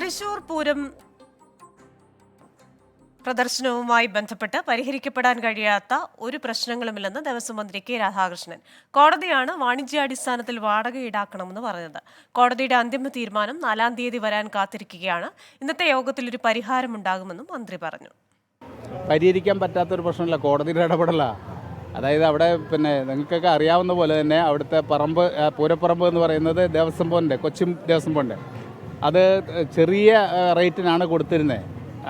തൃശൂർ പൂരം പ്രദർശനവുമായി ബന്ധപ്പെട്ട് പരിഹരിക്കപ്പെടാൻ കഴിയാത്ത ഒരു പ്രശ്നങ്ങളുമില്ലെന്ന് ദേവസ്വം മന്ത്രി കെ രാധാകൃഷ്ണൻ. കോടതിയാണ് വാണിജ്യാടിസ്ഥാനത്തിൽ വാടക ഈടാക്കണമെന്ന് പറഞ്ഞത്. കോടതിയുടെ അന്തിമ തീരുമാനം നാലാം തീയതി വരാൻ കാത്തിരിക്കുകയാണ്. ഇന്നത്തെ യോഗത്തിൽ ഒരു പരിഹാരമുണ്ടാകുമെന്നും മന്ത്രി പറഞ്ഞു. പരിഹരിക്കാൻ പറ്റാത്ത ഒരു പ്രശ്നമില്ല. കോടതിയുടെ ഇടപെടല. അതായത് അവിടെ പിന്നെ നിങ്ങൾക്കൊക്കെ അറിയാവുന്ന പോലെ തന്നെ അവിടുത്തെ പറമ്പ് പൂരപ്പറമ്പ് എന്ന് പറയുന്നത് ദേവസ്വം ബോർഡിന്റെ കൊച്ചി ദേവസ്വം ബോർഡിന്റെ. അത് ചെറിയ റേറ്റിനാണ് കൊടുത്തിരുന്നത്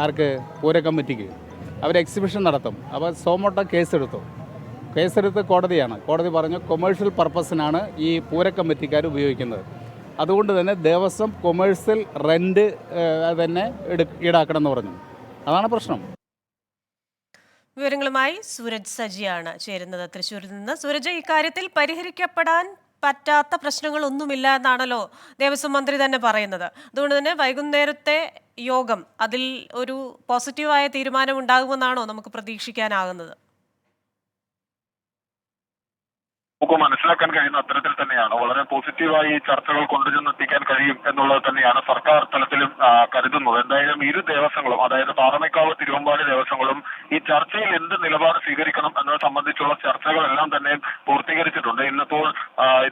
ആർക്ക് പൂര കമ്മിറ്റിക്ക്. അവർ എക്സിബിഷൻ നടത്തും. അപ്പോൾ സോമോട്ട കേസെടുത്തു. കേസെടുത്ത് കോടതിയാണ്. കോടതി പറഞ്ഞു കൊമേഴ്ഷ്യൽ പർപ്പസിനാണ് ഈ പൂര കമ്മിറ്റിക്കാർ ഉപയോഗിക്കുന്നത്. അതുകൊണ്ട് തന്നെ ദേവസ്വം കൊമേഴ്സ്യൽ റെന്റ് തന്നെ ഈടാക്കണം എന്ന് പറഞ്ഞു. അതാണ് പ്രശ്നം. വിവരങ്ങളുമായി സൂരജ് സജിയാണ് ചേരുന്നത്. തൃശ്ശൂരിൽ നിന്ന് സൂരജ് ഇക്കാര്യത്തിൽ പരിഹരിക്കപ്പെടാൻ പറ്റാത്ത പ്രശ്നങ്ങളൊന്നുമില്ല എന്നാണല്ലോ ദേവസ്വം മന്ത്രി തന്നെ പറയുന്നത്. അതുകൊണ്ട് തന്നെ വൈകുന്നേരത്തെ യോഗം അതിൽ ഒരു പോസിറ്റീവായ തീരുമാനം ഉണ്ടാകുമെന്നാണോ നമുക്ക് പ്രതീക്ഷിക്കാനാകുന്നത്? നമുക്ക് മനസ്സിലാക്കാൻ കഴിയുന്ന അത്തരത്തിൽ തന്നെയാണ്. വളരെ പോസിറ്റീവായി ചർച്ചകൾ കൊണ്ടുചെന്നെത്തിക്കാൻ കഴിയും എന്നുള്ളത് തന്നെയാണ് സർക്കാർ തലത്തിലും കരുതുന്നത്. എന്തായാലും ഇരു ദേവസ്വങ്ങളും അതായത് പാറമേക്കാവ് തിരുവമ്പാടി ദേവസ്വങ്ങളും ഈ ചർച്ചയിൽ എന്ത് നിലപാട് സ്വീകരിക്കണം എന്നത് സംബന്ധിച്ചുള്ള ചർച്ചകളെല്ലാം തന്നെ പൂർത്തീകരിച്ചിട്ടുണ്ട്. ഇന്നിപ്പോൾ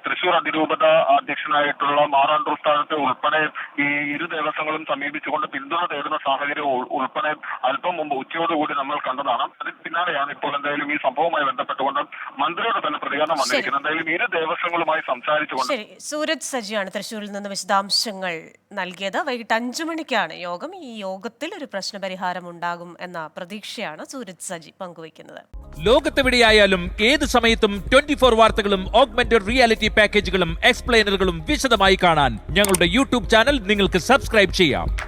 തൃശൂർ അതിരൂപത അധ്യക്ഷനായിട്ടുള്ള മാറാണ്ടൂർ സ്ഥാനത്തെ ഉൾപ്പെടെ ഈ ഇരു ദേവസ്വങ്ങളും സമീപിച്ചുകൊണ്ട് പിന്തുണ തേടുന്ന സാഹചര്യം ഉൾ- ഉൾപ്പെടെ അല്പം മുമ്പ് ഉച്ചയോടുകൂടി നമ്മൾ കണ്ടതാണ്. അതിന് പിന്നാലെയാണ് ഇപ്പോൾ എന്തായാലും ഈ സംഭവവുമായി ബന്ധപ്പെട്ടുകൊണ്ട് മന്ത്രിയുടെ തന്നെ പ്രതികരണം വന്നിരിക്കുന്നത്. എന്തായാലും ഇരു ദേവസ്വങ്ങളുമായി സംസാരിച്ചുകൊണ്ട് സൂരജ് സജിയാണ് തൃശൂരിൽ നിന്ന് വിശദാംശങ്ങൾ നൽകിയത്. വൈകിട്ട് അഞ്ചു മണിക്കാണ് യോഗം. ഈ യോഗത്തിൽ ഒരു പ്രശ്നപരിഹാരം ഉണ്ടാകും എന്ന പ്രതീക്ഷയാണ് സൂരജ് സജി പങ്കുവയ്ക്കുന്നത്. ലോകത്തെവിടെയായാലും ഏത് സമയത്തും ട്വന്റി ഫോർ വാർത്തകളും ഓഗ്മെന്റഡ് റിയാലിറ്റി പാക്കേജുകളും എക്സ്പ്ലെയിനറുകളും വിശദമായി കാണാൻ ഞങ്ങളുടെ യൂട്യൂബ് ചാനൽ നിങ്ങൾക്ക് സബ്സ്ക്രൈബ് ചെയ്യാം.